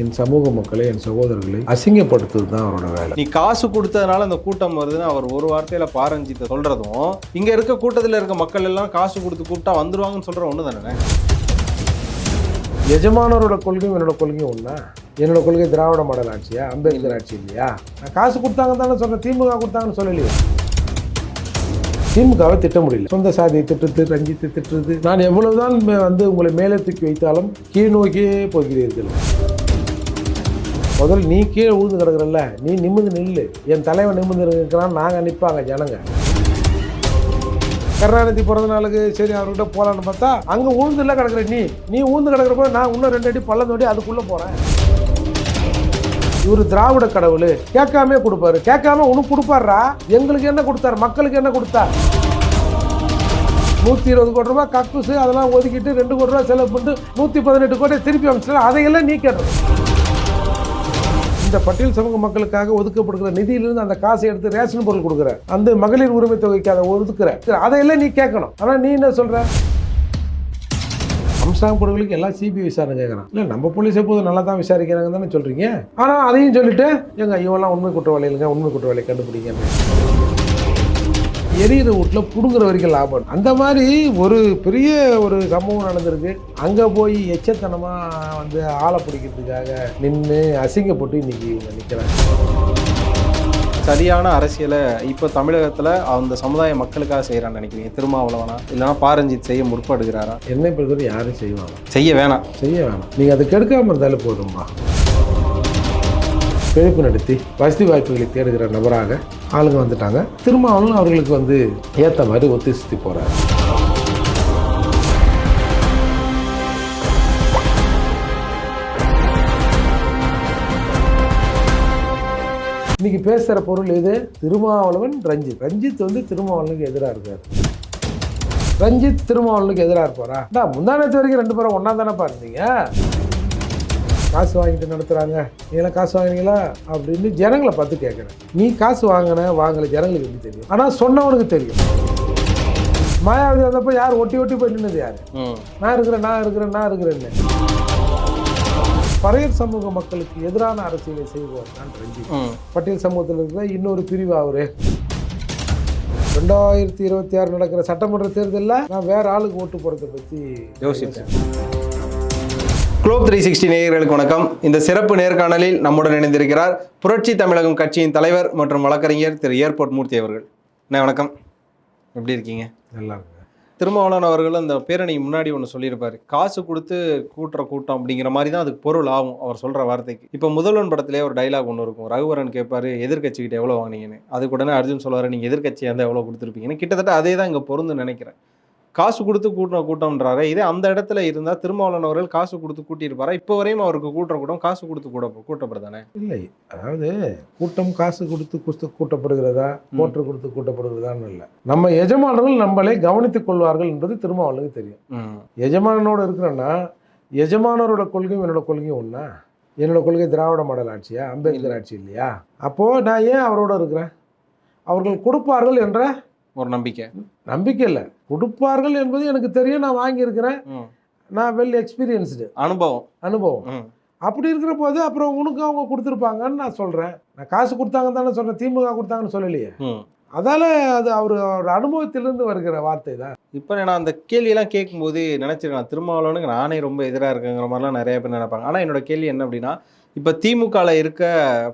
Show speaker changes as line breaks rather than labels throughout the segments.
என் சமூக மக்களை என் சகோதரர்களை அசிங்கப்படுத்துவது தான் அவரோட வேலை.
நீ காசு கொடுத்ததுனால அந்த கூட்டம் வருதுன்னு அவர் ஒரு வார்த்தையில பாரஞ்சித்தை சொல்றதும் இங்க இருக்க கூட்டத்துல இருக்க மக்கள் எல்லாம் காசு கொடுத்து கூப்பிட்டா வந்துருவாங்கன்னு சொல்ற ஒண்ணு தானே?
எஜமானரோட கொள்கையும் என்னோட கொள்கையும் ஒன்றா என்னோட கொள்கை திராவிட மாடல் ஆட்சியா? அம்பேத்கர் ஆட்சி இல்லையா? நான் காசு கொடுத்தாங்க தானே சொன்னேன் திமுக கொடுத்தாங்கன்னு சொல்லலையே. திமுகவை திட்ட முடியல. சொந்த சாதியை திட்டுறது ரஞ்சித்தை திட்டுறது. நான் எவ்வளவுதான் வந்து உங்களை மேலே தூக்கி வைத்தாலும் கீழ் நோக்கியே போகிறீர்கள். முதல்ல நீ கீழே உழுந்து கிடக்குறல்ல நீ நிமிந்து நில்லு. என் தலைவன் நிமிந்து இருக்கிறான் நாங்கள் நிற்பாங்க ஜனங்க. கருணாநிதி பிறந்த நாளுக்கு சரி அவர்கிட்ட போகலான்னு பார்த்தா அங்கே ஊழ்ந்துல கிடக்குற நீ. நீ ஊழ்ந்து கிடக்குறப்ப நான் இன்னும் ரெண்டு அடி பள்ளம் தோண்டி அதுக்குள்ளே போகிறேன் இவர் திராவிட கடவுள் கேட்காம கொடுப்பாரு. கேட்காம உனக்கு கொடுப்பாரா? எங்களுக்கு என்ன கொடுத்தாரு? மக்களுக்கு என்ன கொடுத்தார்? நூற்றி இருபது கோடி ரூபாய் கக்குசு அதெல்லாம் ஒதுக்கிட்டு ரெண்டு கோடி ரூபாய் செலவு பண்ணிட்டு நூற்றி பதினெட்டு கோடி திருப்பி அமைச்சா அதையெல்லாம் நீ கேட்டணும் பட்டியல் சமூக மக்களுக்காக ஒதுக்கப்படுகிற நிதியிலிருந்து அந்த காசை எடுத்து ரேஷன் பொருள் கொடுக்குற அந்த மகளிர் உரிமை தொகைக்கு அதை ஒதுக்குற அதையெல்லாம் நீ கேட்கணும். ஆனால் நீ என்ன சொல்ற? அம்சாங் படுகொலைக்கு எல்லாம் சிபிஐ விசாரணை கேட்குறான். இல்லை நம்ம போலீஸ் எப்போதும் நல்லா தான் விசாரிக்கிறாங்க தானே சொல்கிறீங்க ஆனால் அதையும் சொல்லிட்டு எங்க இவெல்லாம் உண்மை குற்றவாளிகளுங்க உண்மை குற்றவாளி கண்டுபிடிங்க. எரியிற வீட்டில் பிடுங்குற வரைக்கும் லாபம் அந்த மாதிரி ஒரு பெரிய ஒரு சம்பவம் நடந்திருக்கு. அங்கே போய் எச்சத்தனமாக வந்து ஆளை பிடிக்கிறதுக்காக நின்று அசிங்கப்பட்டு இன்னைக்கு இவங்க நிற்கிறாங்க
சரியான அரசியலை இப்போ தமிழகத்துல அந்த சமுதாய மக்களுக்காக செய்யறான்னு நினைக்கிறீங்க? திருமாவளவனா? இல்லைன்னா பாரஞ்சித் செய்ய முற்படுகிறாரா?
என்னை பொறுத்தவரை யாரும் செய்வாங்க.
செய்ய வேணாம்.
செய்ய வேணாம். நீங்கள் அதை கெடுக்காமல் இருந்தாலே போதும்பா பிழைப்பு நடத்தி வசதி வாய்ப்புகளை தேடுகிற நபராக ஆளுங்க வந்துட்டாங்க. திருமாவளவன் அவர்களுக்கு வந்து ஏற்ற மாதிரி ஒத்திசைத்து போகிறார் இன்னைக்கு பேசுகிற பொருள் எது? திருமாவளவன் ரஞ்சித். ரஞ்சித் வந்து திருமாவளவனுக்கு எதிராக இருக்கார். ரஞ்சித் திருமாவளவனுக்கு எதிராக இருப்பாரா? முந்தானத்து வரைக்கும் ரெண்டு பேரும் ஒன்றா தானேப்பா இருந்தீங்க? காசு வாங்கிட்டு நடத்துகிறாங்க நீங்களாம் காசு வாங்குறீங்களா அப்படின்னு ஜனங்களை பார்த்து கேட்குறேன் நீ காசு வாங்கின வாங்கலை ஜனங்களுக்கு எப்படி தெரியும்? ஆனால் சொன்னவனுக்கு தெரியும். மாயாவதி வந்தப்போ யார் ஒட்டி ஒட்டி போய் நின்னது யார்? நான் இருக்கிறேன் நான் இருக்கிறேன் நான் இருக்கிறேன்னு. பறையர் சமூக மக்களுக்கு எதிரான அரசியலை செய்வோம் தான் ரஞ்சித்
ம்.
பட்டியல் சமூகத்தில் இருக்கிற இன்னொரு பிரிவு அவரு. ரெண்டாயிரத்தி இருபத்தி ஆறு நடக்கிற சட்டமன்ற தேர்தலில் நான் வேற ஆளுக்கு ஓட்டு போறதை பத்தி
யோசித்தேன். குளோப் த்ரீ சிக்ஸ்டி நேயர்களுக்கு வணக்கம். இந்த சிறப்பு நேர்காணலில் நம்முடன் இணைந்திருக்கிறார் புரட்சி தமிழகம் கட்சியின் தலைவர் மற்றும் வழக்கறிஞர் திரு. ஏர்போர்ட் மூர்த்தி அவர்கள். அண்ணா வணக்கம். எப்படி இருக்கீங்க?
நல்லா
திருமாவளவன் அவர்கள் அந்த பேரணி முன்னாடி ஒன்று சொல்லியிருப்பாரு. காசு கொடுத்து கூட்டுற கூட்டம் அப்படிங்கிற மாதிரி தான் அதுக்கு பொருள் ஆகும் அவர் சொல்ற வார்த்தைக்கு. இப்போ முதல்வன் படத்திலே ஒரு டைலாக் ஒன்று இருக்கும். ரகுவரன் கேட்பாரு எதிர்கட்சிக்கிட்ட எவ்வளோ வாங்கினீங்கன்னு? அதுக்கு உடனே அர்ஜுன் சொல்லுவாரு நீங்கள் எதிர்கட்சியாக இருந்தால் எவ்வளோ கொடுத்துருப்பீங்கன்னு? கிட்டத்தட்ட அதே தான் இங்கே பொருந்து நினைக்கிறேன். காசு கொடுத்து கூட்டின கூட்டம்ன்றாரு. இதே அந்த இடத்துல இருந்தால் திருமாவளவன் அவர்கள் காசு கொடுத்து கூட்டியிருப்பாரா? இப்போ வரையும் அவருக்கு கூட்டுற கூட்டம் காசு கொடுத்து கூட கூட்டப்படுதானே?
இல்லை. அதாவது கூட்டம் காசு கொடுத்து குஸ்து கூட்டப்படுகிறதா? போற்று கொடுத்து கூட்டப்படுகிறதான்னு இல்லை. நம்ம எஜமானர்கள் நம்மளை கவனித்துக் கொள்வார்கள் என்பது திருமாவளவுக்கு தெரியும். எஜமானனோட இருக்கிறேன்னா எஜமானரோட கொள்கையும் என்னோட கொள்கையும் ஒன்றா என்னோட கொள்கை திராவிட மாடல் ஆட்சியா? அம்பேத்கர் ஆட்சி இல்லையா? அப்போது நான் ஏன் அவரோட இருக்கிறேன்? அவர்கள் கொடுப்பார்கள் என்ற
ஒரு நம்பிக்கை?
நம்பிக்கை இல்லை. கொடுப்பார்கள் என்பது எனக்கு தெரியும். நான் வாங்கியிருக்கிறேன். நான் வெல் எக்ஸ்பீரியன்ஸ்டு
அனுபவம்.
அனுபவம். அப்படி இருக்கிற போது அப்புறம் உனக்கு அவங்க கொடுத்துருப்பாங்கன்னு நான் சொல்கிறேன் நான் காசு கொடுத்தாங்க தானே சொல்கிறேன் திமுக கொடுத்தாங்கன்னு சொல்லலையே. அதால் அது அவர் அவர் அனுபவத்திலிருந்து வருகிற வார்த்தை தான்.
இப்போ நான் அந்த கேள்வியெல்லாம் கேட்கும்போது நினச்சிருக்கேன். திருமாவளவனுக்கு நானே ரொம்ப எதிராக இருக்குங்கிற மாதிரிலாம் நிறைய பேர் நினைப்பாங்க. ஆனால் என்னோட கேள்வி என்ன அப்படின்னா இப்போ திமுகவில் இருக்க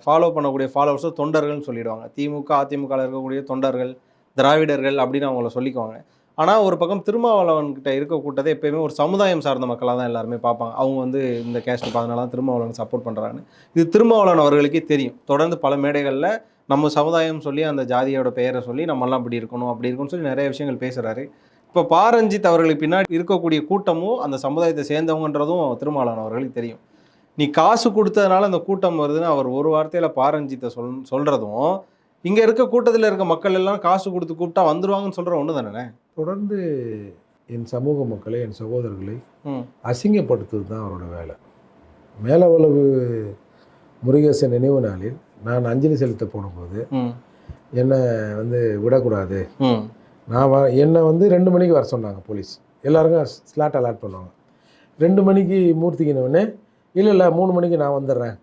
ஃபாலோ பண்ணக்கூடிய ஃபாலோவர்ஸும் தொண்டர்கள்னு சொல்லிடுவாங்க. திமுக அதிமுகவில் இருக்கக்கூடிய தொண்டர்கள் திராவிடர்கள் அப்படின்னு அவங்கள சொல்லிக்குவாங்க. ஆனால் ஒரு பக்கம் திருமாவளவன்கிட்ட இருக்க கூட்டத்தை எப்பயுமே ஒரு சமுதாயம் சார்ந்த மக்களாக தான் எல்லாருமே பார்ப்பாங்க. அவங்க வந்து இந்த கேஸ்ட் அதனால தான் திருமாவளவன் சப்போர்ட் பண்ணுறாங்கன்னு இது திருமாவளவன் அவர்களுக்கே தெரியும். தொடர்ந்து பல மேடைகளில் நம்ம சமுதாயம் சொல்லி அந்த ஜாதியோட பெயரை சொல்லி நம்மெல்லாம் இப்படி இருக்கணும் அப்படி இருக்கணும்னு சொல்லி நிறைய விஷயங்கள் பேசுகிறாரு இப்போ பாரஞ்சித் அவர்களுக்கு பின்னாடி இருக்கக்கூடிய கூட்டமும் அந்த சமுதாயத்தை சேர்ந்தவங்கன்றதும் திருமாவளவன் அவர்களுக்கு தெரியும். நீ காசு கொடுத்ததுனால அந்த கூட்டம் வருதுன்னு அவர் ஒரு வார்த்தையில் பாரஞ்சித்தை சொல் சொல்கிறதும் இங்கே இருக்க கூட்டத்தில் இருக்க மக்கள் எல்லாம் காசு கொடுத்து கூப்பிட்டா வந்துருவாங்கன்னு சொல்கிற ஒன்று தானே?
தொடர்ந்து என் சமூக மக்களை என் சகோதரர்களை அசிங்கப்படுத்துவது தான் அவரோட வேலை. மேலவளவு முருகேசன் நினைவு நாளில் நான் அஞ்சலி செலுத்த
ம்.
என்னை வந்து விடக்கூடாது. நான் வ என்னை வந்து ரெண்டு மணிக்கு வர சொன்னாங்க போலீஸ். எல்லாருக்கும் ஸ்லாட் அலாட் பண்ணுவாங்க. ரெண்டு மணிக்கு மூர்த்திக்கினவுடனே இல்லை இல்லை மூணு மணிக்கு நான் வந்துடுறேன்.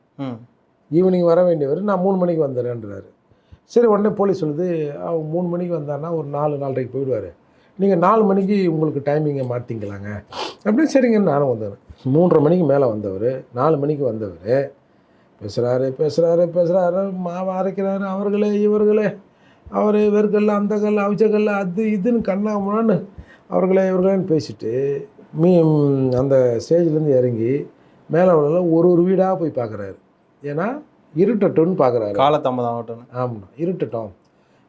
ஈவினிங் வர வேண்டியவர் நான் மூணு மணிக்கு வந்துடுறேன்றாரு. சரி உடனே போலீஸ் சொல்லுது அவங்க மூணு மணிக்கு வந்தாருன்னா ஒரு நாலு நாலரைக்கு போயிடுவார். நீங்கள் நாலு மணிக்கு உங்களுக்கு டைமிங்கை மாற்றிங்களாங்க அப்படின்னு சரிங்கன்னு நானும் வந்தேன். மூன்றரை மணிக்கு மேலே வந்தவர் நாலு மணிக்கு வந்தவர் பேசுகிறாரு பேசுகிறாரு பேசுகிறாரு மாவை அரைக்கிறாரு அவர்களே இவர்களே அவர் இவர்கள் அந்த கல் அவிச்ச கல் அது இதுன்னு கண்ணாமன்னு அவர்களே இவர்களேன்னு பேசிட்டு மீ அந்த ஸ்டேஜ்லேருந்து இறங்கி மேலே உள்ள ஒரு ஒரு வீடாக போய் பார்க்குறாரு ஏன்னா இருட்டட்டும்னு பார்க்குறாரு.
காலதாமதம் ஆகட்டும்
ஆமாம் இருட்டட்டும்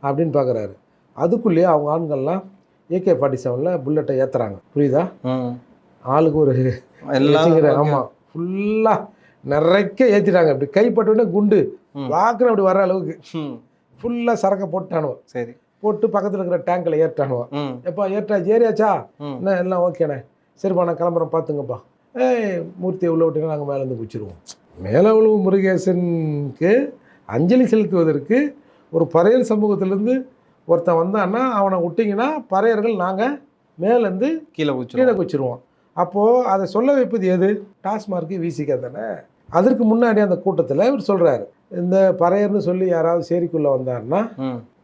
அப்படின்னு பார்க்குறாரு. அதுக்குள்ளேயே அவங்க ஆண்கள்லாம் ஏகே ஃபார்ட்டி செவனில் புல்லட்டை ஏற்றுறாங்க புரியுதா? ஆளுக்கு ஒரு
எல்லாம்
ஆமாம் ஃபுல்லாக நிறைக்க ஏற்றிட்டாங்க இப்படி கைப்பட்ட உடனே குண்டு. வாக்குன்னு அப்படி வர அளவுக்கு. ஃபுல்லாக சரக்கை போட்டானுவோம்
சரி.
போட்டு பக்கத்தில் இருக்கிற டேங்கில் ஏற்றானுவோம் எப்பா ஏற்றா ஏறியாச்சா? என்ன எல்லாம் ஓகேண்ணே சரிப்பா நான் கிளம்புறேன் பார்த்துங்கப்பா ஏய் மூர்த்தியை உள்ள விட்டீங்கன்னா நாங்கள் மேலேருந்து குச்சிருவோம். மேலே உழவு முருகேசனுக்கு அஞ்சலி செலுத்துவதற்கு ஒரு பறையர் சமூகத்திலேருந்து ஒருத்தன் வந்தான்னா அவனை விட்டிங்கன்னா பறையர்கள் நாங்கள் மேலேருந்து
கீழே குச்சிரும்
கீழே குச்சிருவோம். அப்போது அதை சொல்ல வைப்பது எது? டாஸ்மார்க்கு விசிகா தானே? அதற்கு முன்னாடி அந்த கூட்டத்தில் இவர் சொல்கிறாரு இந்த பறையர்னு சொல்லி யாராவது சேரிக்குள்ளே வந்தாருன்னா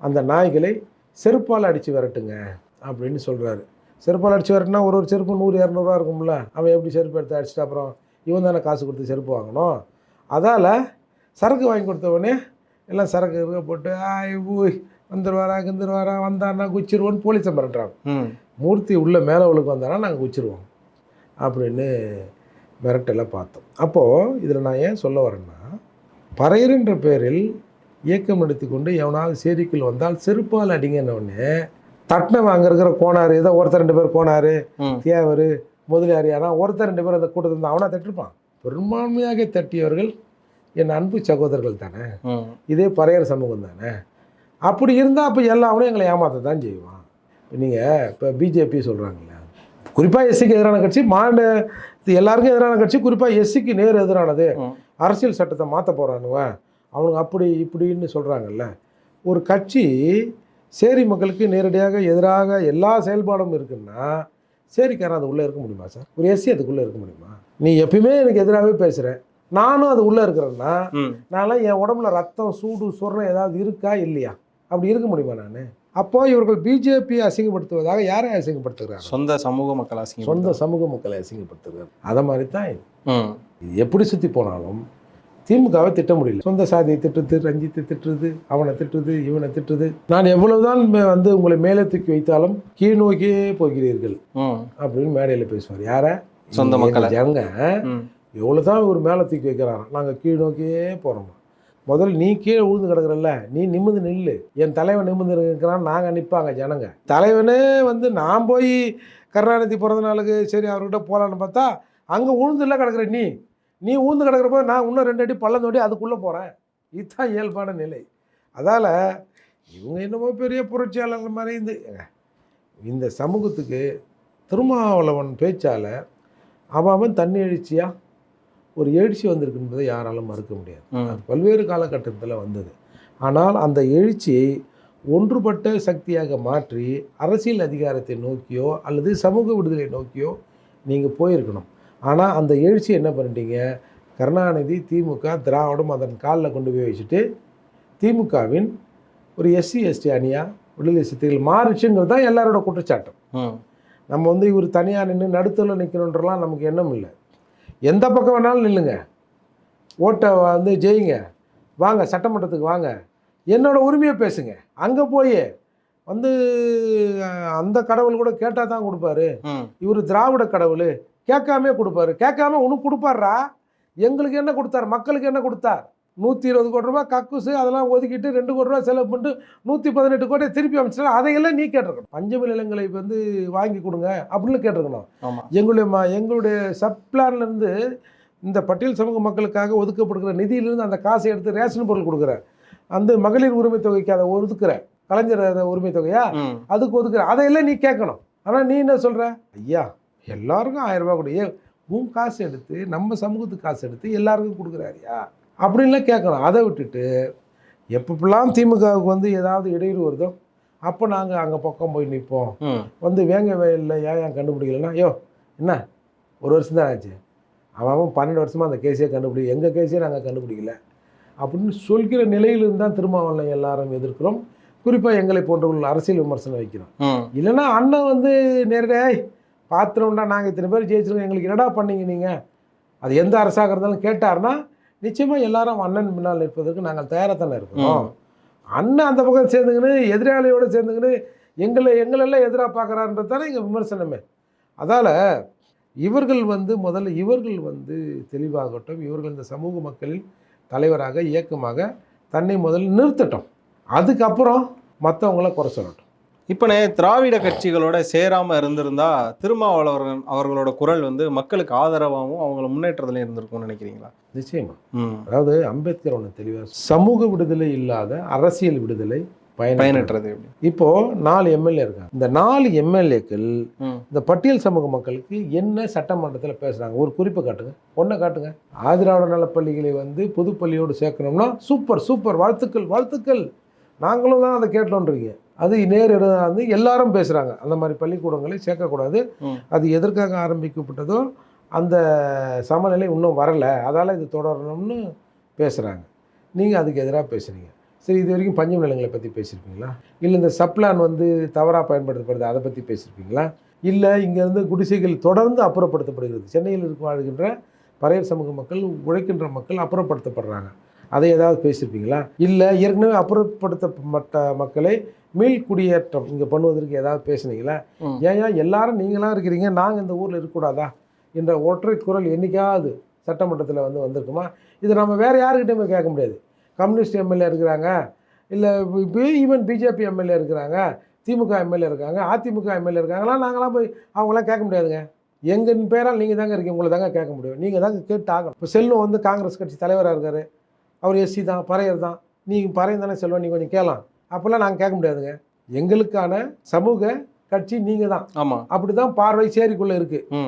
அந்த நாய்களை செருப்பால் அடித்து விரட்டுங்க அப்படின்னு சொல்கிறாரு செருப்பால் அடித்து விரட்டினா ஒரு ஒரு செருப்பு நூறு இரநூறுவா இருக்கும்ல. அவன் எப்படி செருப்பு எடுத்து அடிச்சிட்டு அப்புறம் இவன் தானே காசு கொடுத்து செருப்பு வாங்கணும். அதால் சரக்கு வாங்கி கொடுத்தவொடனே எல்லாம் சரக்கு இருக்க போட்டு ஆய் ஊய் வந்துருவாரா கிந்துருவாரா வந்தான்னா குச்சிருவோன்னு போலீஸை மிரட்டுறாங்க மூர்த்தி உள்ள மேலே உளுக்கு வந்தானா நாங்கள் குச்சிருவோம். அப்படின்னு மிரட்டெல்லாம் பார்த்தோம். அப்போது இதில் நான் ஏன் சொல்ல வரேன்னா பறையர்ன்ற பேரில் இயக்கம் எடுத்துக்கொண்டு எவனாவது சேரிக்குள் வந்தால் செருப்பால் அடிங்கன்னொடனே தட்டின அங்கே இருக்கிற கோனார் ஏதோ ஒருத்தர் ரெண்டு பேர் கோனார் தேவர் முதலியார் யாரா ஒருத்தர் ரெண்டு பேர் அந்த கூட்டத்தில் இருந்தால் அவனா தட்டிருப்பான். பெரும்பான்மையாக தட்டியவர்கள் என் அன்பு சகோதரர்கள் தானே. இதே பறையர் சமூகம் தானே. அப்படி இருந்தால் அப்போ எல்லாவனும் எங்களை ஏமாற்ற தான் செய்வான். இப்போ நீங்கள் இப்போ பிஜேபி சொல்கிறாங்கல்ல குறிப்பாக எஸ்சிக்கு எதிரான கட்சி மாநில எல்லாருக்கும் எதிரான கட்சி குறிப்பாக எஸ்சிக்கு நேர் எதிரானது. அரசியல் சட்டத்தை மாற்ற போகிறானுவ அவனுங்க அப்படி இப்படின்னு சொல்கிறாங்கல்ல ஒரு கட்சி சேரி மக்களுக்கு நேரடியாக எதிராக எல்லா செயல்பாடும் இருக்குன்னா சேரிக்காரன் அது உள்ளே இருக்க முடியுமா சார்? ஒரு எஸ்சி அதுக்குள்ளே இருக்க முடியுமா? நீ எப்பயுமே எனக்கு எதிராகவே பேசுகிற நானும் அது உள்ளே இருக்கிறேன்னா நான்லாம் என் உடம்புல ரத்தம் சூடு சொரணம் ஏதாவது இருக்கா இல்லையா? அப்படி இருக்க முடியுமா நான்? அப்போ இவர்கள் பிஜேபி அசிங்கப்படுத்துவதாக யாரை அசிங்கப்படுத்துகிறாங்க
சொந்த சமூக மக்கள் அசிங்கம்
சொந்த சமூக மக்களை அசிங்கப்படுத்துகிறார் அதை மாதிரி தான் இது எப்படி சுற்றி போனாலும் திமுகவை திட்ட முடியல. சொந்த சாதியை திட்டுறது ரஞ்சித்தை திட்டுறது அவனை திட்டுறது இவனை திட்டுறது. நான் எவ்வளவுதான் வந்து உங்களை மேலே தூக்கி வைத்தாலும் கீழ் நோக்கியே போகிறீர்கள் அப்படின்னு மேடையில் பேசுவார். யாரை?
சொந்த மக்களை.
ஜனங்க.
ம்.
எவ்வளோ தான் இவர் மேலே தூக்கி வைக்கிறாராம் நாங்கள் கீழ் நோக்கியே போகிறோம் முதல்ல நீ கீழே விழுந்து கிடக்குறல்ல நீ நிமிந்து நில்லு. என் தலைவன் நிமிந்து இருக்கிறான் நாங்கள் நிற்பாங்க ஜனங்க. தலைவனே வந்து நான் போய் கருணாநிதி பிறந்த நாளுக்கு சரி அவர்கிட்ட போகலான்னு பார்த்தா அங்கே உழுந்துல கிடக்குற நீ. நீ ஊந்து கிடக்குறப்ப நான் இன்னும் ரெண்டு அடி பள்ளம் தோண்டி அதுக்குள்ளே போகிறேன் இதுதான் இயல்பான நிலை. அதால் இவங்க என்னமோ பெரிய புரட்சியாளர் மாதிரி இந்த இந்த சமூகத்துக்கு திருமாவளவன் பேச்சால் அவன் தண்ணி எழுச்சியாக ஒரு எழுச்சி வந்திருக்கு என்பதை யாராலும் மறுக்க முடியாது. அது பல்வேறு காலகட்டத்தில் வந்தது. ஆனால் அந்த எழுச்சியை ஒன்றுபட்ட சக்தியாக மாற்றி அரசியல் அதிகாரத்தை நோக்கியோ அல்லது சமூக விடுதலை நோக்கியோ நீங்கள் போயிருக்கணும். ஆனால் அந்த எழுச்சி என்ன பண்ணிட்டீங்க? கருணாநிதி திமுக திராவிடம் அதன் காலில் கொண்டு போய் வச்சுட்டு திமுகவின் ஒரு எஸ்சி எஸ்டி அணியாக விடுதலை சிறுத்தைகள் மாறுச்சுங்கிறது தான் எல்லாரோட குற்றச்சாட்டம் நம்ம வந்து இவர் தனியாக நின்று நடுத்தரில் நிற்கணுன்றலாம் நமக்கு எண்ணம் இல்லை. எந்த பக்கம் வேணாலும் நில்லுங்க. ஓட்டை வந்து ஜெயிங்க. வாங்க சட்டமன்றத்துக்கு வாங்க. என்னோட உரிமையை பேசுங்க. அங்கே போய். வந்து அந்த கடவுள் கூட கேட்டால் தான் கொடுப்பாரு. இவர் திராவிட கடவுள். கேட்காமே கொடுப்பாரு. கேட்காம உனக்கு கொடுப்பாருடா எங்களுக்கு என்ன கொடுத்தார்? மக்களுக்கு என்ன கொடுத்தார்? நூற்றி இருபது கோடி ரூபாய் கக்குசு அதெல்லாம் ஒதுக்கிட்டு ரெண்டு கோடி ரூபாய் செலவு பண்ணிட்டு நூற்றி பதினெட்டு கோடி திருப்பி அமைச்சா அதையெல்லாம் நீ கேட்டிருக்கணும். பஞ்சமி நிலங்களை வந்து வாங்கி கொடுங்க அப்படின்னு கேட்டிருக்கணும். எங்களுடைய ம எங்களுடைய சப் பிளான்லேருந்து இந்த பட்டியல் சமூக மக்களுக்காக ஒதுக்கப்படுகிற நிதியிலிருந்து அந்த காசை எடுத்து ரேஷன் பொருள் கொடுக்குற அந்த மகளிர் உரிமை தொகைக்கு அதை ஒதுக்குற கலைஞர் உரிமை தொகையா? அதுக்கு ஒதுக்குற. அதையெல்லாம் நீ கேட்கணும். ஆனால் நீ என்ன சொல்கிற ஐயா எல்லாருக்கும் ஆயிரம் கொடு. ஏன் உன் காசு எடுத்து நம்ம சமூகத்துக்கு காசு எடுத்து எல்லாருக்கும் கொடுக்குறாரியா? அப்படின்லாம் கேட்கணும். அதை விட்டுட்டு எப்பப்பெல்லாம் திமுகவுக்கு வந்து ஏதாவது இடையூறு வருதோ அப்போ நாங்கள் அங்கே பக்கம் போய் நிற்போம். வந்து வேங்க வயலில் ஏன் ஏன் கண்டுபிடிக்கலன்னா ஐயோ என்ன? ஒரு வருஷம் தான் ஆச்சு. அவன் பன்னெண்டு வருஷமாக அந்த கேஸே கண்டுபிடி எங்கள் கேஸே நாங்கள் கண்டுபிடிக்கல. அப்படின்னு சொல்கிற நிலையிலிருந்து தான் திருமாவளவனை எல்லாரும் எதிர்க்கிறோம். குறிப்பாக எங்களை போன்றவர்கள் அரசியல் விமர்சனம் வைக்கிறோம். இல்லைன்னா அண்ணன் வந்து நேரடியாக பாத்திரம்டா நாங்கள் இத்தனை பேர் ஜெயிச்சிருக்கோம். எங்களுக்கு என்னடா பண்ணீங்க நீங்கள் அது எந்த அரசாக இருந்தாலும் கேட்டார்னா நிச்சயமாக எல்லாரும் அண்ணன் பின்னால் நிற்பதற்கு நாங்கள் தயாராக தானே இருக்கிறோம். அண்ணன் அந்த பக்கம் சேர்ந்துக்கின்னு எதிராளியோடு சேர்ந்துக்கின்னு எங்களை எங்களெல்லாம் எதிராக பார்க்குறான்றது தானே இங்கே விமர்சனமே. அதால் இவர்கள் வந்து முதல்ல இவர்கள் வந்து தெளிவாகட்டும் இவர்கள் இந்த சமூக மக்களின் தலைவராக இயக்கமாக தன்னை முதல்ல நிறுத்தட்டும். அதுக்கப்புறம் மற்றவங்கள குறை சொல்லட்டும்.
இப்போனே திராவிட கட்சிகளோட சேராம இருந்திருந்தா திருமாவளவன் அவர்களோட குரல் வந்து மக்களுக்கு ஆதரவாகவும் அவங்கள முன்னேற்றத்துல இருந்திருக்கும்னு நினைக்கிறீங்களா?
நிச்சயமா. அதாவது அம்பேத்கர் ஒன்று தெளிவாக சமூக விடுதலை இல்லாத அரசியல் விடுதலை பயன்
பயனற்றது
இப்போ நாலு எம்எல்ஏ இருக்காங்க. இந்த நாலு எம்எல்ஏக்கள் இந்த பட்டியல் சமூக மக்களுக்கு என்ன சட்டமன்றத்தில் பேசுகிறாங்க ஒரு குறிப்பை காட்டுங்க. ஒன்றை காட்டுங்க. ஆதிராவிட நலப்பள்ளிகளை வந்து பொதுப்பள்ளியோடு சேர்க்கணும்னா சூப்பர் சூப்பர். வாழ்த்துக்கள் வாழ்த்துக்கள். நாங்களும் தான் அதை கேட்டோன்றீங்க. அது நேர் இடம் வந்து எல்லாரும் பேசுகிறாங்க அந்த மாதிரி பள்ளிக்கூடங்களை சேர்க்கக்கூடாது. அது எதற்காக ஆரம்பிக்கப்பட்டதோ அந்த சமநிலை இன்னும் வரலை. அதால் இது தொடரணும்னு பேசுகிறாங்க நீங்கள் அதுக்கு எதிராக பேசுகிறீங்க சரி இது வரைக்கும் பஞ்சம் நிலங்களை பற்றி பேசியிருப்பீங்களா இல்லை இந்த சப்ளான் வந்து தவறாக பயன்படுத்தப்படுது அதை பற்றி பேசியிருப்பீங்களா இல்லை இங்கேருந்து குடிசைகள் தொடர்ந்து அப்புறப்படுத்தப்படுகிறது. சென்னையில் இருக்க வாழ்கின்ற பறையர் சமூக மக்கள் உழைக்கின்ற மக்கள் அப்புறப்படுத்தப்படுறாங்க. அதை ஏதாவது பேசியிருப்பீங்களா இல்லை ஏற்கனவே அப்புறப்படுத்தப்பட்ட மக்களை மீள் குடியேற்றம் இங்கே பண்ணுவதற்கு ஏதாவது பேசுனீங்களா. ஏன் எல்லாரும் நீங்களாம் இருக்கிறீங்க நாங்கள் இந்த ஊரில் இருக்கக்கூடாதா? என்ற ஒற்றை குரல் என்னைக்காவது சட்டமன்றத்தில் வந்து வந்திருக்குமா? இது நம்ம வேறு யாருக்கிட்டையுமே கேட்க முடியாது. கம்யூனிஸ்ட் எம்எல்ஏ இருக்கிறாங்க இல்லை இப்போ ஈவன் பிஜேபி எம்எல்ஏ இருக்கிறாங்க திமுக எம்எல்ஏ இருக்காங்க அதிமுக எம்எல்ஏ இருக்காங்களாம் நாங்களாம் போய் அவங்களாம் கேட்க முடியாதுங்க. எங்கள் பேரால் நீங்கள் தாங்க இருக்கீங்க உங்களை தாங்க கேட்க முடியும். நீங்கள் தாங்க கேட்டு ஆகணும் இப்போ செல்வம் வந்து காங்கிரஸ் கட்சி தலைவராக இருக்கார். அவர் எஸ்சி தான் பறையர் தான். நீங்கள் பறையர் தானே செல்வம் நீங்கள் கொஞ்சம் கேளலாம் அப்போல்லாம் நாங்கள் கேட்க முடியாதுங்க. எங்களுக்கான சமூக கட்சி நீங்கள் தான்.
ஆமா.
அப்படி தான் பார்வை சேரிக்குள்ளே இருக்குது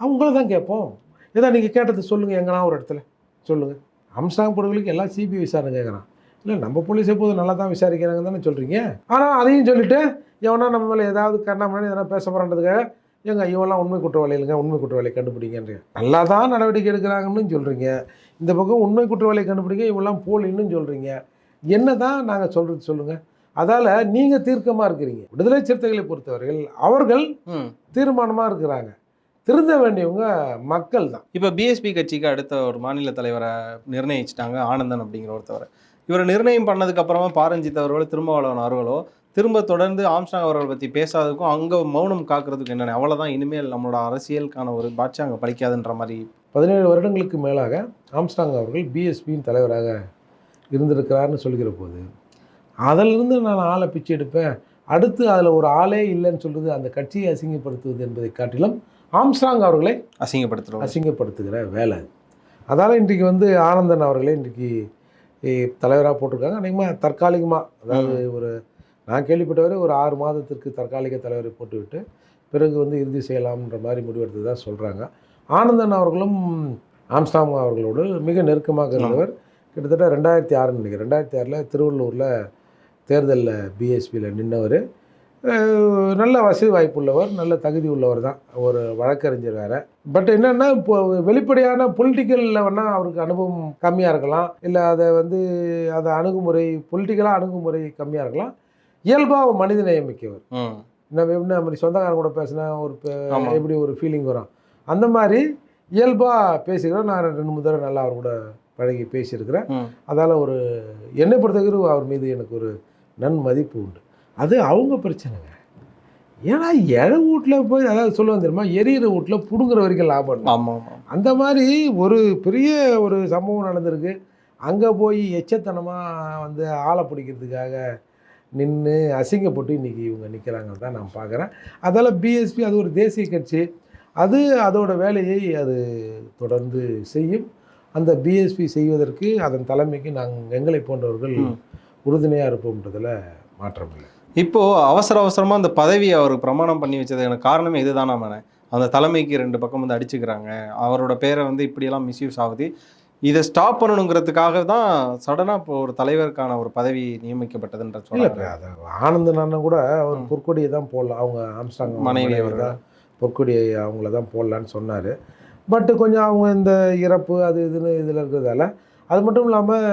அவங்கள தான் கேட்போம். ஏதா நீங்கள் கேட்டது சொல்லுங்கள் எங்கன்னா ஒரு இடத்துல. சொல்லுங்கள் அம்சாங் படுகொலைக்கு எல்லாம் சிபிஐ விசாரணை கேட்குறான் இல்லை நம்ம போலீஸ் எப்போதும் நல்லா தான் விசாரிக்கிறாங்க தானே சொல்கிறீங்க ஆனால் அதையும் சொல்லிட்டு எவனா நம்ம மேலே ஏதாவது கண்ணாமணி எதனா பேச போகிறான்றதுக்காக ஏங்க இவெல்லாம் உண்மை குற்றவாளி இல்லைங்க உண்மை குற்றவாளியை கண்டுபிடிங்கன்றீங்க. நல்லா தான் நடவடிக்கை எடுக்கிறாங்கன்னு சொல்கிறீங்க இந்த பக்கம் உண்மை குற்றவாளியை கண்டுபிடிங்க இவெல்லாம் போலின்னு சொல்கிறீங்க என்ன தான் நாங்கள் சொல்கிறது சொல்லுங்கள் அதால் நீங்கள் தீர்க்கமாக இருக்கிறீங்க. விடுதலை சிறுத்தைகளை பொறுத்தவரையில் அவர்கள் தீர்மானமாக இருக்கிறாங்க. திருந்த வேண்டியவங்க மக்கள் தான்
இப்போ பிஎஸ்பி கட்சிக்கு அடுத்த ஒரு மாநில தலைவரை நிர்ணயிச்சிட்டாங்க ஆனந்தன் அப்படிங்கிற ஒருத்தவரை. இவரை நிர்ணயம் பண்ணதுக்கு அப்புறமா பாரஞ்சித் அவர்களோ திருமாவளவன் அவர்களோ திரும்ப தொடர்ந்து ஆம்ஸ்டாங் அவர்கள் பற்றி பேசாததுக்கும் அங்கே மௌனம் காக்கிறதுக்கு என்னென்ன? அவ்வளோதான் இனிமேல் நம்மளோட அரசியலுக்கான ஒரு பாட்சி அங்கே படிக்காதுன்ற மாதிரி
பதினேழு வருடங்களுக்கு மேலாக ஆம்ஸ்டாங் அவர்கள் பிஎஸ்பியின் தலைவராக இருந்திருக்கிறார்னு சொல்கிற போது அதிலிருந்து நான் ஆளை பிச்சை எடுப்பேன். அடுத்து அதில் ஒரு ஆளே இல்லைன்னு சொல்கிறது அந்த கட்சியை அசிங்கப்படுத்துவது என்பதை காட்டிலும் ஆம்ஸ்டாங் அவர்களை
அசிங்கப்படுத்துகிறோம்
அசிங்கப்படுத்துகிற வேலை அது. அதால் இன்றைக்கு வந்து ஆனந்தன் அவர்களே இன்றைக்கு தலைவராக போட்டிருக்காங்க. அநேகமாக தற்காலிகமாக அதாவது ஒரு நான் கேள்விப்பட்டவரை ஒரு ஆறு மாதத்திற்கு தற்காலிக தலைவரை போட்டுவிட்டு பிறகு வந்து இறுதி செய்யலாம்ன்ற மாதிரி முடிவெடுத்ததாக சொல்கிறாங்க ஆனந்தன் அவர்களும் ஆம்ஸ்டாங் அவர்களோடு மிக நெருக்கமாக இருந்தவர். கிட்டத்தட்ட ரெண்டாயிரத்தி ஆறுன்னு நினைக்கிறேன். ரெண்டாயிரத்தி ஆறில் திருவள்ளூரில் தேர்தலில் பிஎஸ்பியில் நின்றவர் நல்ல வசதி வாய்ப்புள்ளவர் நல்ல தகுதி உள்ளவர் தான். ஒரு வழக்கறிஞர் வேறு. பட் என்னென்னா இப்போ வெளிப்படையான பொலிட்டிக்கலில் வேணால் அவருக்கு அனுபவம் கம்மியாக இருக்கலாம். இல்லை அதை வந்து அதை அணுகுமுறை பொலிட்டிக்கலாக அணுகுமுறை கம்மியாக இருக்கலாம். இயல்பாக மனித நேயமிக்கவர் நம்ம எப்படி நம்ம சொந்தக்காரன் கூட பேசினா ஒரு. எப்படி ஒரு ஃபீலிங் வரும். அந்த மாதிரி இயல்பாக பேசிக்கிறேன் நான் ரெண்டு மூணு தடவை நல்லா அவர் கூட பழகி பேசியிருக்கிறேன். அதால் ஒரு என்னை பொறுத்தவரைக்கும் அவர் மீது எனக்கு ஒரு நன்மதிப்பு உண்டு. அது அவங்க பிரச்சனைங்க. ஏன்னா இழ வீட்டில் போய் அதாவது சொல்லுவாங்க தெரியுமா? எரியிற வீட்டில் பிடுங்குற வரைக்கும் லாபம்.
ஆமாம்
அந்த மாதிரி ஒரு பெரிய ஒரு சம்பவம் நடந்திருக்கு. அங்கே போய் எச்சத்தனமாக வந்து ஆளை பிடிக்கிறதுக்காக நின்று அசிங்கப்பட்டு இன்றைக்கி இவங்க நிற்கிறாங்கன்னு தான் நான் பார்க்குறேன். அதால் பிஎஸ்பி அது ஒரு தேசிய கட்சி. அது அதோட வேலையை அது தொடர்ந்து செய்யும். அந்த பிஎஸ்பி செய்வதற்கு அதன் தலைமைக்கு நாங்கள் எங்களை போன்றவர்கள். உறுதுணையாக இருப்போம்ன்றதில் மாற்றம் இல்லை.
இப்போ அவசர அவசரமா அந்த பதவியை அவர் பிரமாணம் பண்ணி வச்சதுக்கான காரணமே இதுதானா மேனே? அந்த தலைமைக்கு ரெண்டு பக்கம் வந்து அடிச்சுக்கிறாங்க. அவரோட பேரை வந்து இப்படியெல்லாம் மிஸ்யூஸ் ஆகுது. இதை ஸ்டாப் பண்ணணுங்கிறதுக்காக தான் சடனாக இப்போ ஒரு தலைவருக்கான ஒரு பதவி நியமிக்கப்பட்டதுன்ற
அது ஆனந்தன் அண்ணன் கூட அவர். பொற்கொடியை தான் போடலாம் அவங்க ஆம்ஸ்டாங்
மனைவி அவர்கள்.
தான். பொற்கொடியை அவங்கள தான் போடலான்னு சொன்னார். பட்டு கொஞ்சம் அவங்க இந்த இறப்பு அது இதுன்னு இதில் இருக்கிறதால அது மட்டும் இல்லாமல்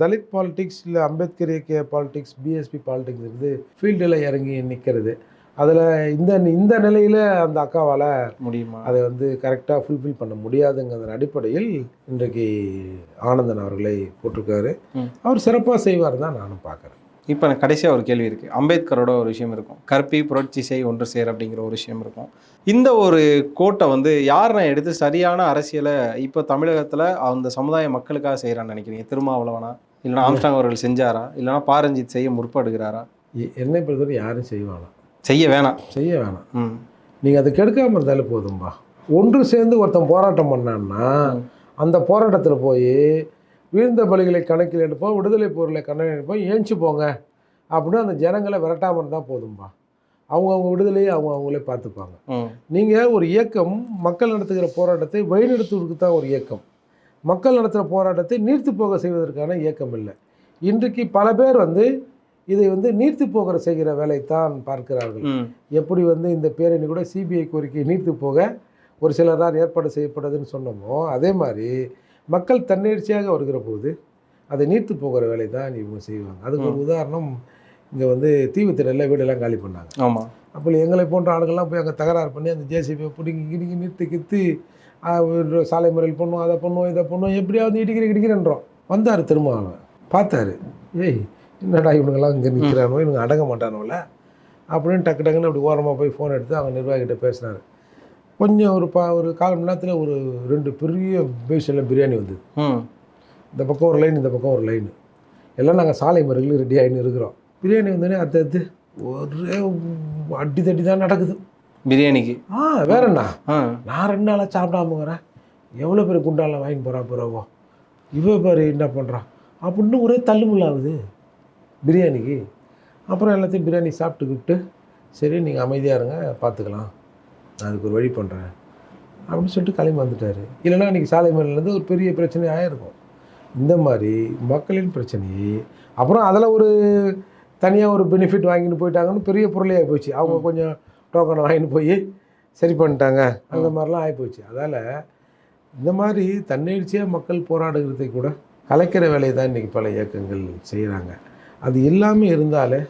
தலித் பாலிடிக்ஸ் இல்லை அம்பேத்கர் இயக்கிய பாலிடிக்ஸ் பிஎஸ்பி பாலிடிக்ஸ் இருந்து ஃபீல்டில் இறங்கி நிற்கிறது அதில் இந்த இந்த நிலையில் அந்த அக்காவால்
முடியுமா?
அதை வந்து கரெக்டாக ஃபுல்ஃபில் பண்ண முடியாதுங்கிறதன் அடிப்படையில் இன்றைக்கு ஆனந்தன் அவர்களை போட்டிருக்காரு. அவர் சிறப்பாக செய்வார் தான் நானும் பார்க்குறேன்.
இப்போ எனக்கு கடைசியாக ஒரு கேள்வி இருக்குது அம்பேத்கரோட ஒரு விஷயம் இருக்கும். கற்பி புரட்சி செய் ஒன்று சேர் அப்படிங்கிற ஒரு விஷயம் இருக்கும். இந்த ஒரு கோட்டை வந்து யார் நான் எடுத்து சரியான அரசியலை இப்போ தமிழகத்தில் அந்த சமுதாய மக்களுக்காக செய்கிறான்னு நினைக்கிறீங்க? திருமாவளவனா? இல்லைனா ஆம்ஸ்டாங் அவர்கள் செஞ்சாரா? இல்லைனா பாரஞ்சித் செய்ய முற்படுகிறாரா?
என்னை பொறுத்தவரை யாரும் செய்வானாம்
செய்ய வேணாம்.
செய்ய வேணாம்.
ம்.
நீங்கள் அதை கெடுக்காமல் இருந்தாலே போதும்பா. ஒன்று சேர்ந்து ஒருத்தன் போராட்டம் பண்ணான்னா. அந்த போராட்டத்தில் போய் வீழ்ந்த பலிகளை கணக்கில் எடுப்போம் விடுதலை போர்களை கணக்கில் எடுப்போம் ஏஞ்சி போங்க அப்படின்னு அந்த ஜனங்களை விரட்டாமல் இருந்தால் போதும்பா. அவங்க அவங்க விடுதலையை அவங்க அவங்களே பார்த்துப்பாங்க. நீங்கள் ஒரு இயக்கம் மக்கள் நடத்துகிற போராட்டத்தை வழிநடத்துவதற்கு தான் ஒரு இயக்கம். மக்கள் நடத்துகிற போராட்டத்தை நீர்த்து போக செய்வதற்கான இயக்கம் இல்லை. இன்றைக்கு பல பேர் வந்து இதை வந்து நீர்த்து போகிற செய்கிற வேலைத்தான் பார்க்கிறார்கள். எப்படி வந்து இந்த பேரணி கூட சிபிஐ கோரிக்கை நீர்த்து போக ஒரு சிலரால் ஏற்பாடு செய்யப்படுதுன்னு சொன்னோமோ அதே மாதிரி மக்கள் தன்னெழுச்சியாக வருகிற போது அதை நீர்த்து போகிற வேலை தான் இவங்க செய்வாங்க. அதுக்கு ஒரு உதாரணம் இங்கே வந்து தீவுத்திடலில் வீடெல்லாம் காலி பண்ணாங்க.
ஆமாம்
அப்போ எங்களை போன்ற ஆளுங்கள்லாம் போய் அங்கே தகராறு பண்ணி அந்த ஜேசிபியை பிடிங்கி கிடிங்கி நிறுத்தி கித்து சாலை முறையில் பண்ணுவோம் அதை பண்ணுவோம் இதை பண்ணுவோம் எப்படியாவது இடிக்கிற இடிக்கிறன்றோம் வந்தார் திருமாவளவன். பார்த்தாரு. ஏய் என்னடா இவனுங்கெல்லாம் இங்கே நிற்கிறானோ இவனுங்க அடங்க மாட்டானுல? அப்படின்னு டக்கு டக்குன்னு அப்படி ஓரமாக போய் ஃபோன் எடுத்து அவங்க நிர்வாகிகிட்ட பேசினார். கொஞ்சம் ஒரு பா ஒரு கால் மணி நேரத்தில் ஒரு ரெண்டு பெரிய பேஷனில் பிரியாணி வந்தது இந்த பக்கம் ஒரு லைன் இந்த பக்கம் ஒரு லைன் எல்லாம் நாங்கள் சாலை முறையில் ரெடி ஆகின்னு இருக்கிறோம். பிரியாணி வந்தோடனே அடுத்து அடுத்து ஒரே அடி தட்டி தான் நடக்குது.
பிரியாணிக்கு.
ஆ வேற என்ன?
ஆ.
நான் ரெண்டு நாளாக சாப்பிடாம வரேன் எவ்வளோ பேர் குண்டால வாங்கிட்டு போகிறா பிறவோ இவ பாரு என்ன பண்ணுறான் அப்படின்னு ஒரே தள்ளுமுள்ளாகுது பிரியாணிக்கு. அப்புறம் எல்லாத்தையும் பிரியாணி சாப்பிட்டுக்கிட்டு சரி நீங்கள் அமைதியாக இருங்க பார்த்துக்கலாம் நான் அதுக்கு ஒரு வழி பண்ணுறேன் அப்படின்னு சொல்லிட்டு கிளம்பி வந்துட்டார். இல்லைன்னா இன்றைக்கி சாலை மேலேருந்து ஒரு பெரிய பிரச்சனை ஆயிருக்கும் இந்த மாதிரி மக்களின் பிரச்சனையை அப்புறம் அதில் ஒரு தனியாக ஒரு பெனிஃபிட் வாங்கிட்டு போயிட்டாங்கன்னு பெரிய பொருளே போச்சு. அவங்க கொஞ்சம் டோக்கனை வாங்கிட்டு போய் சரி பண்ணிட்டாங்க. அந்த மாதிரிலாம் ஆகிப்போச்சு அதால் இந்த மாதிரி தன்னெழுச்சியாக மக்கள் போராடுகிறதை கூட கலைக்கிற வேலையை தான் இன்றைக்கி பல இயக்கங்கள் செய்கிறாங்க அது இல்லாமல் இருந்தாலே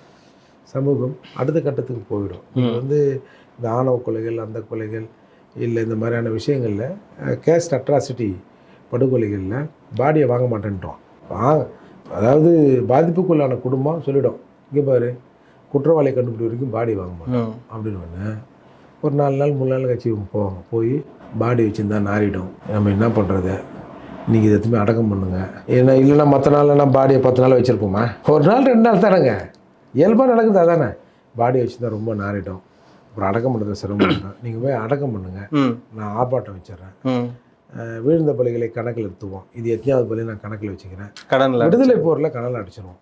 சமூகம் அடுத்த கட்டத்துக்கு போயிடும். வந்து இந்த ஆணவ கொலைகள் அந்த கொலைகள் இல்லை இந்த மாதிரியான விஷயங்களில் கேஸ்ட் அட்ராசிட்டி படுகொலைகளில் பாடியை வாங்க மாட்டேன்ட்டோம். வா அதாவது பாதிப்புக்குள்ளான குடும்பம் சொல்லிடும் இங்கே பாரு குற்றவாளியை கண்டுபிடி வரைக்கும் பாடி வாங்க மாட்டோம். அப்படின்னு ஒன்று ஒரு நாலு நாள் மூணு நாள் கட்சி போவாங்க போய் பாடி வச்சுருந்தா நாரிடும் நம்ம என்ன பண்ணுறது இன்றைக்கி இதை எதுவுமே அடக்கம் பண்ணுங்க. ஏன்னா இல்லைன்னா மற்ற நாள்லாம் பாடியை பத்து நாள் வச்சுருப்போமா? ஒரு நாள் ரெண்டு நாள் தானேங்க. இயல்பாக நடக்குது அதானே? பாடி வச்சுருந்தா ரொம்ப நாரிடும் அப்புறம் அடக்கம் பண்ணுறது சிரமம் நீங்கள் போய் அடக்கம் பண்ணுங்கள் நான் ஆர்ப்பாட்டம் வச்சிடுறேன். விழுந்த பலிகளை கணக்கில் எடுத்துவோம். இது எத்தனையாவது பலி நான் கணக்கில் வச்சுக்கிறேன்.
கடனில்
விடுதலை போரில் கணல் அடிச்சிருவோம்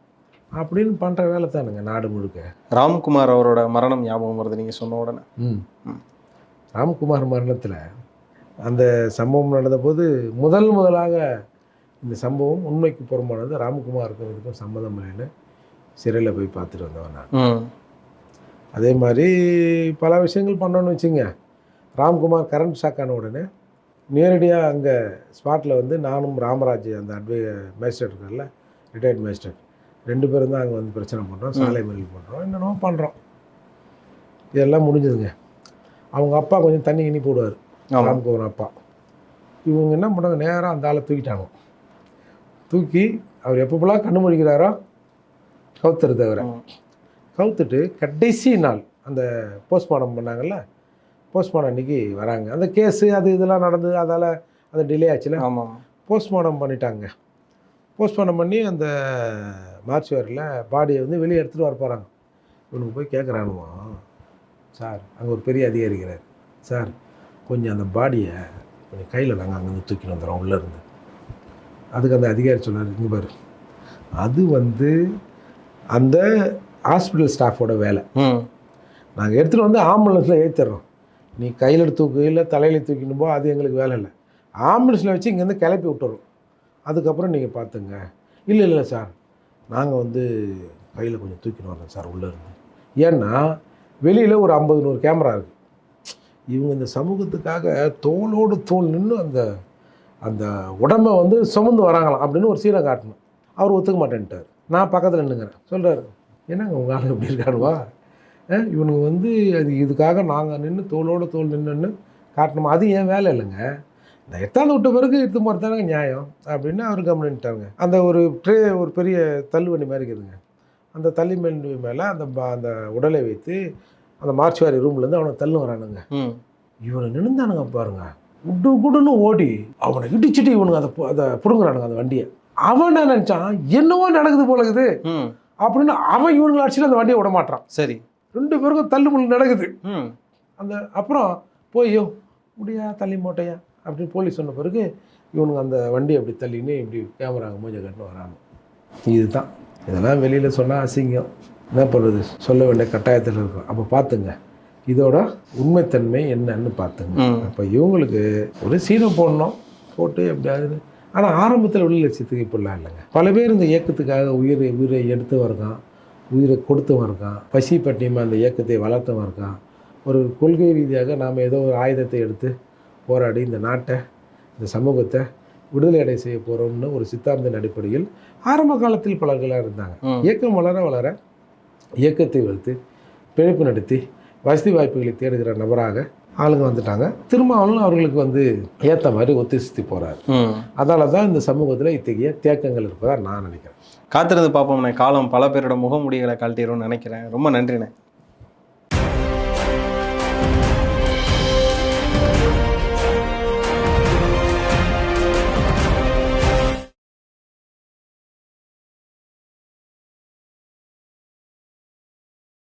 அப்படின்னு பண்ணுற வேலை தானுங்க நாடு முழுக்க.
ராம்குமார் அவரோட மரணம் ஞாபகம் வருது நீங்கள் சொன்ன உடனே.
ம். ராம்குமார் மரணத்தில் அந்த சம்பவம் நடந்தபோது முதல் முதலாக இந்த சம்பவம் உண்மைக்கு புறம்பானது ராம்குமாருக்கும் இதுக்கும் சம்மதம் இல்லைன்னு சிறையில் போய் பார்த்துட்டு வந்தவன் நான். அதே மாதிரி பல விஷயங்கள் பண்ணோன்னு வச்சுங்க. ராம்குமார் கரண்ட் ஷாக் ஆன உடனே நேரடியாக அங்கே ஸ்பாட்டில் வந்து நானும் ராமராஜ் அந்த அட்வை மேஜிஸ்ட்ரேட் இருக்கார்ல ரிட்டையர்ட் மேஜிஸ்ட்ரேட் ரெண்டு பேரும் தான் அங்கே வந்து பிரச்சனை பண்ணுறோம் சாலை மறியல் பண்ணுறோம் என்னென்னமோ பண்ணுறோம் இதெல்லாம் முடிஞ்சதுங்க. அவங்க அப்பா கொஞ்சம் தண்ணி கிண்ணி போடுவார் ராம்குமார் அப்பா. இவங்க என்ன பண்ணுறாங்க நேராக அந்த ஆளை தூக்கிட்டாங்க. தூக்கி அவர் எப்பப்பெல்லாம் கண்ணு முடிக்கிறாரோ கவுத்துறது அவரை.
ம்.
கவுத்துட்டு கடைசி நாள் அந்த போஸ்ட்மார்ட்டம் பண்ணாங்கல்ல? போஸ்ட்மார்ட்டம் அன்றைக்கி வராங்க. அந்த கேஸு அது இதெல்லாம் நடந்தது அதால் அது டிலே ஆச்சுல?
ஆமாம்
போஸ்ட்மார்ட்டம் பண்ணிட்டாங்க. போஸ்ட்மார்ட்டம் பண்ணி அந்த மார்ச்சுவரியில் பாடியை வந்து வெளியே எடுத்துகிட்டு வர போகிறாங்க இவனுக்கு போய் கேட்குறானுவோ சார் அங்கே ஒரு பெரிய அதிகாரி இருக்கிறார். சார் கொஞ்சம் அந்த பாடியை கொஞ்சம் கையில் நாங்கள் அங்கேருந்து தூக்கிட்டு வந்துடுறோம் உள்ளேருந்து அதுக்கு அந்த அதிகாரி சொன்னார் இங்கே பாரு. அது வந்து அந்த ஹாஸ்பிட்டல் ஸ்டாஃபோட வேலை.
ம்.
நாங்கள் எடுத்துகிட்டு வந்து ஆம்புலன்ஸில் ஏற்றிடுறோம் நீ கையில் தூக்கு இல்லை தலையில் தூக்கின்னு போ அது எங்களுக்கு வேலை இல்லை. ஆம்புலன்ஸில் வச்சு இங்கேருந்து கிளப்பி விட்டுறோம். அதுக்கப்புறம் நீங்கள் பார்த்துங்க இல்லை இல்லை சார். நாங்கள் வந்து கையில் கொஞ்சம் தூக்கின்னு வரோம் சார் உள்ளே இருந்து. ஏன்னா வெளியில் ஒரு ஐம்பது நூறு கேமரா இருக்குது இவங்க இந்த சமூகத்துக்காக தோளோடு தோல் நின்று அந்த அந்த உடம்பை வந்து சுமந்து வராங்களாம் அப்படின்னு ஒரு சீனை காட்டணும். அவர் ஒத்துக்க மாட்டேன்ட்டார். நான் பக்கத்தில் நின்றுங்கிறேன் சொல்கிறாரு என்னங்க உங்கள் ஆள் எப்படி இருக்காருவா அஹ் இவனுங்க வந்து அது இதுக்காக நாங்கள் நின்று தோளோடு தோல் நின்றுன்னு காட்டணுமா? அது என் வேலை இல்லைங்க. நான் எத்தாந்து விட்ட பிறகு எடுத்து போகிறது தானே நியாயம். அப்படின்னு அவர் கவனிட்டாங்க அந்த ஒரு ட்ரே ஒரு பெரிய தள்ளுவண்டி மாதிரி இருக்குதுங்க. அந்த தள்ளிமண்டி மேலே அந்த அந்த உடலை வைத்து அந்த மார்ச்சுவாரி ரூம்லேருந்து அவனை தள்ளு வரானுங்க. இவனை நின்றுந்தானுங்க பாருங்க. குடு குடுன்னு ஓடி அவனை இடிச்சிட்டு இவனுங்க அதை அதை பிடுங்குறானுங்க அந்த வண்டியை. அவன் என்ன நினச்சான்? என்னவோ நடக்குது போல இருக்குது.
ம்.
அப்படின்னு அவன் இவனுங்களை அடிச்சுட்டு அந்த வண்டியை விட மாட்டான்
சரி.
ரெண்டு பேருக்கும் தள்ளுமுள்ளு நடக்குது. அந்த அப்புறம் போய்யோ முடியா தள்ளி மூட்டையா அப்படின்னு போலீஸ் சொன்ன பிறகு இவனுங்க அந்த வண்டியை அப்படி தள்ளின்னு இப்படி கேமராங்க மூஞ்ச கட்டுன்னு வராங்க. இதுதான். இதெல்லாம் வெளியில் சொன்னால் அசிங்கம். என்ன பண்ணுறது சொல்ல வேண்டிய கட்டாயத்தில் இருக்கும். அப்போ பார்த்துங்க இதோட உண்மைத்தன்மை என்னன்னு பார்த்துங்க அப்போ இவங்களுக்கு ஒரு சீனை போடணும். போட்டு எப்படியாவது ஆனால் ஆரம்பத்தில் உள்ள லட்சியத்துக்கு இப்படிலாம் இல்லைங்க. பல பேர் இந்த இயக்கத்துக்காக உயிரை உயிரை எடுத்து இருக்கான். உயிரை கொடுத்தவன் இருக்கான். பசி பட்டியமாக அந்த இயக்கத்தை வளர்த்தவன் இருக்கான். ஒரு கொள்கை ரீதியாக நாம் ஏதோ ஒரு ஆயுதத்தை எடுத்து போராடி இந்த நாட்டை இந்த சமூகத்தை விடுதலை அடை செய்ய போகிறோம்னு ஒரு சித்தாந்தத்தின் அடிப்படையில் ஆரம்ப காலத்தில் பலர்களாக இருந்தாங்க. இயக்கம் வளர வளர இயக்கத்தை வளர்த்து பிழைப்பு நடத்தி வசதி வாய்ப்புகளை தேடுகிற நபராக ஆளுங்க வந்துட்டாங்க. திருமாவளவன் அவர்களுக்கு வந்து ஏற்ற மாதிரி ஒத்திசைத்து போகிறார்
ம்.
அதனால தான் இந்த சமூகத்தில் இத்தகைய தேக்கங்கள் இருப்பதா நான் நினைக்கிறேன்.
காத்திருந்து பார்ப்போம்ண்ணே. காலம் பல பேரோட முகமுடிகளை கழட்டிடும்னு நினைக்கிறேன். ரொம்ப நன்றிண்ணே.